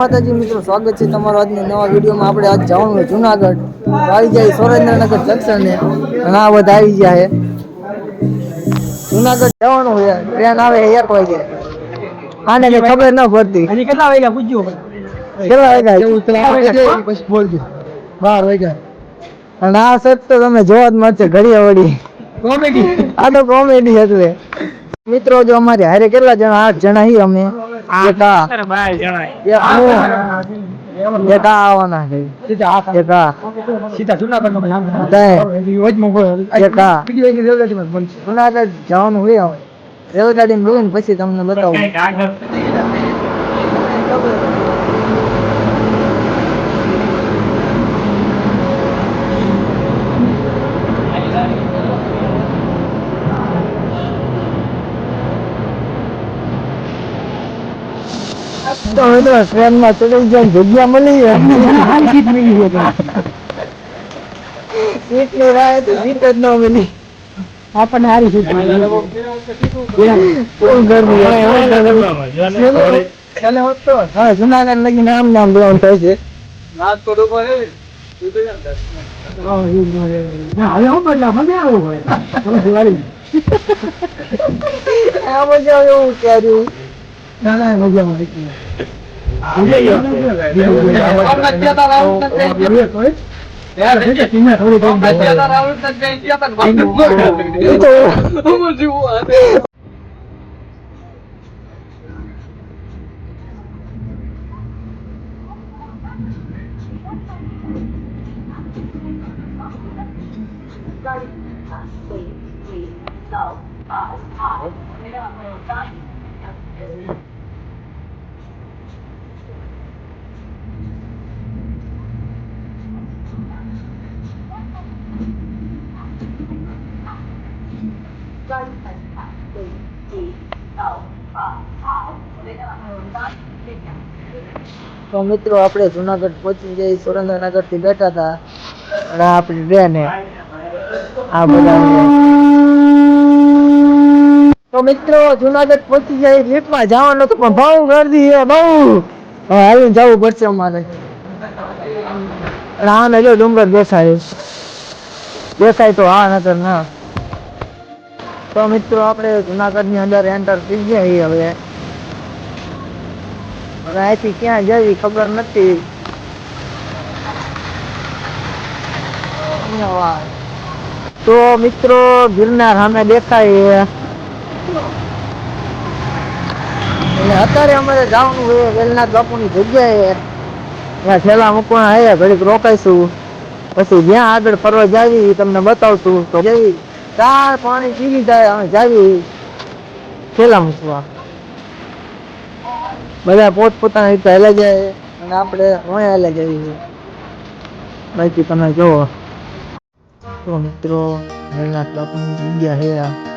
માતાજી મિત્રો સ્વાગત છે તમારો આજની નવા વિડીયોમાં. આપણે આજ જવાનું છે જુનાગઢ. આવી જાય સુરેન્દ્રનગર જંકશન ને અને બધા આવી જાય જુનાગઢ જવાનું હોય ટ્રેન આવે એક વાગે. આને કઈ ખબર ન પડતી. કેટલા વાગ્યા? પૂછ્યું કેટલા વાગ્યા? પછી બોલજો. બાર વાગ્યા. અને આ સત તો તમે જોવા જ મળશે ઘડીએ વળી. કોમેડી આ તો કોમેડી એટલે. મિત્રો જો અમારે હારે કેટલા જણા? આઠ જણા હી અમે. એકા એક આવવાના છે. એક સીધા જુનાગઢ નો ભાઈ આમ એક જુનાગઢ જવાનું હોય હવે. રેલગાડીમાં જોઈને પછી તમને બતાવું. તો મિત્રો ટ્રેનમાં ચડી જાય જગ્યા મળી જાય. સીટ મિલી છે સીટની રાહ તો સીટ જ ન મળી. આપણને સીટ તો. જુનાગઢ લગી નામ નામ લેવાનું થાય છે. હવે. હું બદલા મજા આવું હોય. Đó là bây giờ à, Đúng bây giờ Ông đặt chưa tao đâu, đặt ờ, chưa Đúng rồi, có ích Thế là chính là thôi thì thôi. Đặt chưa tao đâu, đặt chưa tao đâu Anh đúng rồi Đúng rồi. Đúng rồi Đúng rồi Three, three, go, five, five. તો મિત્રો, આપણે જુનાગઢ પહોંચી જઈ સુરેન્દ્રનગરથી બેઠા હતા. અને આપણી બેને આ બધા તો મિત્રો, જુનાગઢ પહોંચી જાય લિફ્ટમાં જવાનું તો પણ બહુ ગરદી છે, બહુ. હાલીને જવું પડશે અમારે. અને આને જો ડુંગર દેખાય દેખાય તો હા નતર ના. તો મિત્રો, આપણે જુનાગઢની અંદર એન્ટર થઈ ગયા હવે. હવે અહીંથી ક્યાં જવી ખબર નથી. તો મિત્રો ગિરનાર સામે દેખાય એટલે અત્યારે અમારે જવાનું હોય વેલનાથ બાપુની જગ્યાએ. ત્યાં છેલ્લા મૂકવાના આવ્યા ઘડીક રોકાઈશું. પછી જ્યાં આગળ ફરવા જાવી તમને બતાવશું. તો જઈ ચાર પાણી પીવી જાય અમે જાવી. છેલ્લા મૂકવા. બધા પોત પોતાની રીતે હેલા જાય અને આપણે અહીંયા હેલા જઈએ બાકી તમે જુઓ તો મિત્રો હેલના ટોપની જગ્યા આ.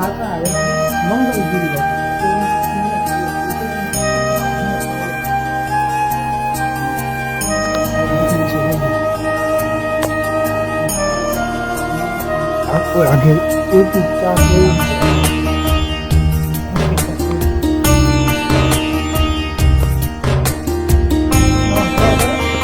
啊，这俺，我要跟，就是再说。